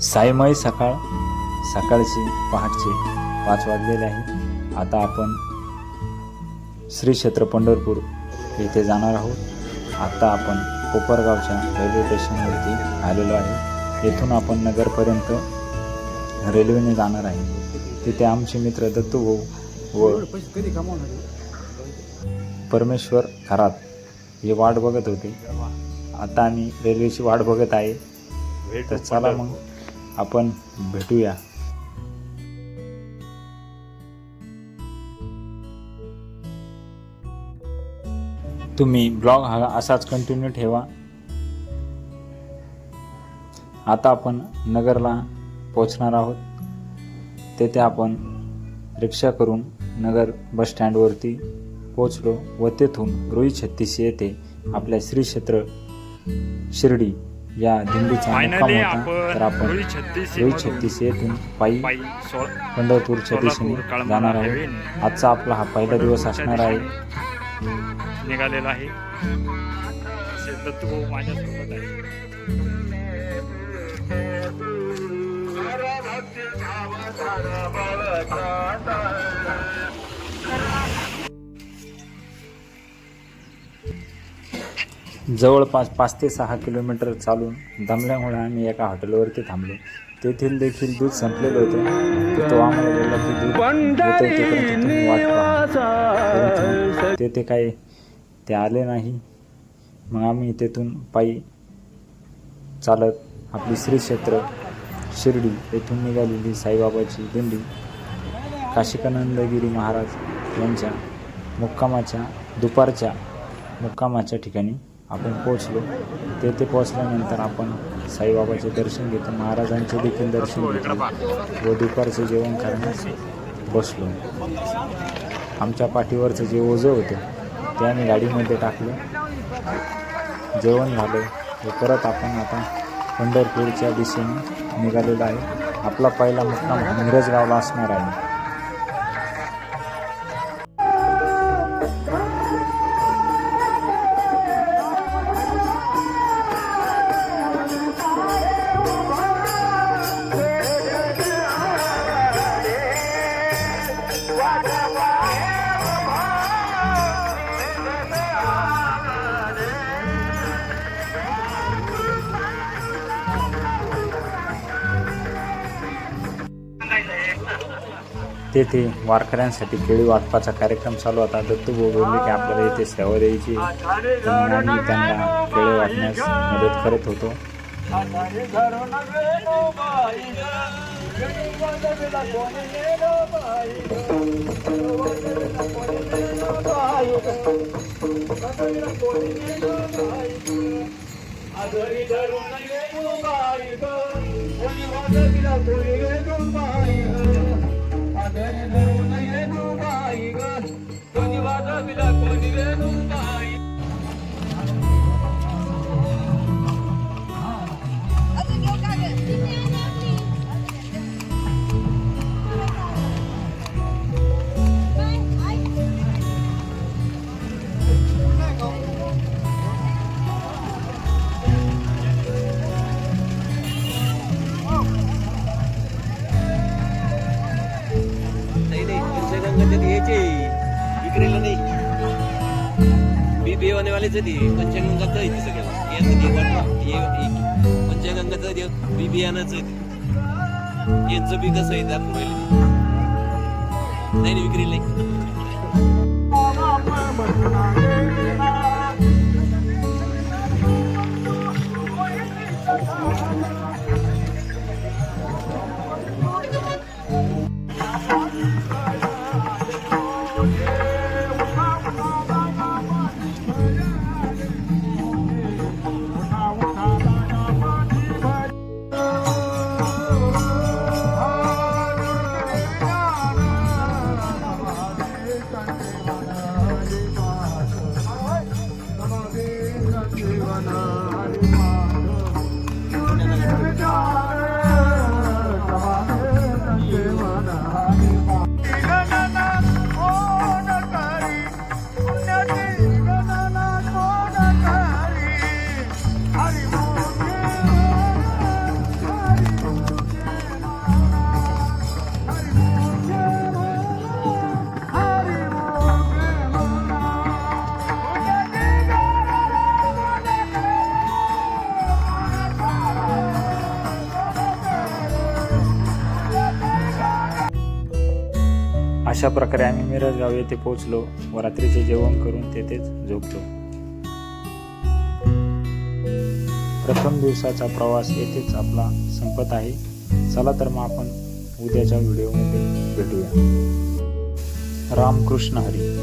सायमय सकाळ. सकाळचे पहाटचे पाच वाजलेले आहे. आता आपण श्री क्षेत्र पंढरपूर येथे जाणार आहोत. आता आपण कोपरगावच्या रेल्वे स्टेशनवरती आलेलो आहे. येथून आपण नगरपर्यंत रेल्वेने जाणार आहे. तिथे आमचे मित्र दत्तू भाऊ व परमेश्वर खरात हे वाट बघत होते. आता आम्ही रेल्वेची वाट बघत आहे. तर चला मग. आपण भेटूया. तुम्ही ब्लॉग हा असाच कंटिन्यू ठेवा. आता आपण नगरला पोचणार आहोत. तेथे आपण रिक्षा करून नगर बस स्टँडवरती पोचलो व तेथून रोहित छत्तीस येथे आपल्या श्री क्षेत्र शिर्डी या दिंडीचा मुक्काम होता तर आपण रोहित छत्तीस येथून पायी सोलापूर, कळमना जाणार हायवे आजचा आपला हा पहिला दिवस असणार आहे. निघालेला आहे. असे दत्तूभाऊ माझ्यासोबत आहे. जवळपास पाच ते सहा किलोमीटर चालून दमल्यामुळे आम्ही एका हॉटेलवरती थांबलो. तेथील देखील दूध संपलेलं होतं. तर तो आम्हाला बोलला की दूध तेथे काही ते आले नाही. मग आम्ही तेथून पायी चालत आपली श्री क्षेत्र शिर्डी येथून निघालेली साईबाबाची दिंडी काशिकानंदगिरी महाराज यांच्या मुक्कामाच्या दुपारच्या मुक्कामाच्या ठिकाणी आपण पोचलो तेथे पोचल्यानंतर आपण साईबाबाचे दर्शन घेतो महाराजांचे देखील दर्शन घेतो व दुपारचे जेवण करण्यास बसलो. आमच्या पाठीवरचं जे ओझं होतं ते आम्ही गाडीमध्ये टाकलं. जेवण झालं व परत आपण आता पंढरपूरच्या दिशेने निघालेलो आहे. आपला पहिला मुक्काम हा असणार आहे. तेथे वारकऱ्यांसाठी केळी वाटपाचा कार्यक्रम चालू होता. दत्तूभाऊ बोलले की आपल्याला येथे सेवा द्यायची आम्ही त्यांना केळी वाटण्यास मदत करत होतो. ಕೊನಿವೆನು ಬಾಯಿಗ ಕೊನಿವಾದ ಬಿಲ ಕೊನಿವೆನು बी बेवानेवालेच ते पंचगंगाचं आहे ते सगळं याचं ते वाटलं पंचगंगाचं ते बी बियाणंच आहे यांचं बी कसं आहे दाखवून नाही नाही विक्री नाही. अशा प्रकारे आम्ही मिरजगाव येथे पोहोचलो. व रात्रीचे जेवण करून तेथेच झोपलो. प्रथम दिवसाचा प्रवास येथेच आपला संपत आहे. चला तर मग आपण उद्याच्या व्हिडिओमध्ये भेटूया. रामकृष्ण हरी.